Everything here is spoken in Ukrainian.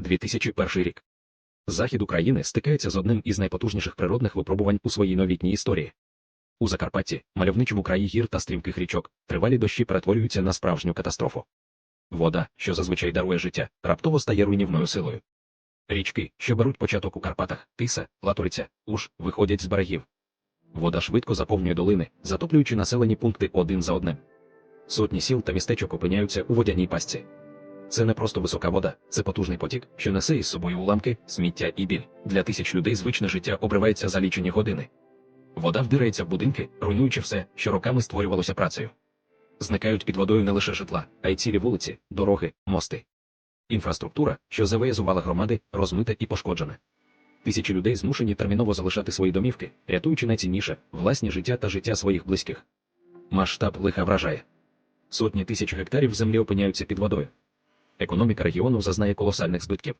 2001 рік. Захід України стикається з одним із найпотужніших природних випробувань у своїй новітній історії. У Закарпатті, мальовничому краї гір та стрімких річок, тривалі дощі перетворюються на справжню катастрофу. Вода, що зазвичай дарує життя, раптово стає руйнівною силою. Річки, що беруть початок у Карпатах, Тиса, Латориця, Уж, виходять з берегів. Вода швидко заповнює долини, затоплюючи населені пункти один за одним. Сотні сіл та містечок опиняються у водяній пастці. Це не просто висока вода, це потужний потік, що несе із собою уламки, сміття і біль. Для тисяч людей звичне життя обривається за лічені години. Вода вдирається в будинки, руйнуючи все, що роками створювалося працею. Зникають під водою не лише житла, а й цілі вулиці, дороги, мости. Інфраструктура, що завиязувала громади, розмита і пошкоджена. Тисячі людей змушені терміново залишати свої домівки, рятуючи найцінніше власні життя та життя своїх близьких. Масштаб лиха вражає. Сотні тисяч гектарів землі опиняються під водою. Економіка регіону зазнає колосальних збитків.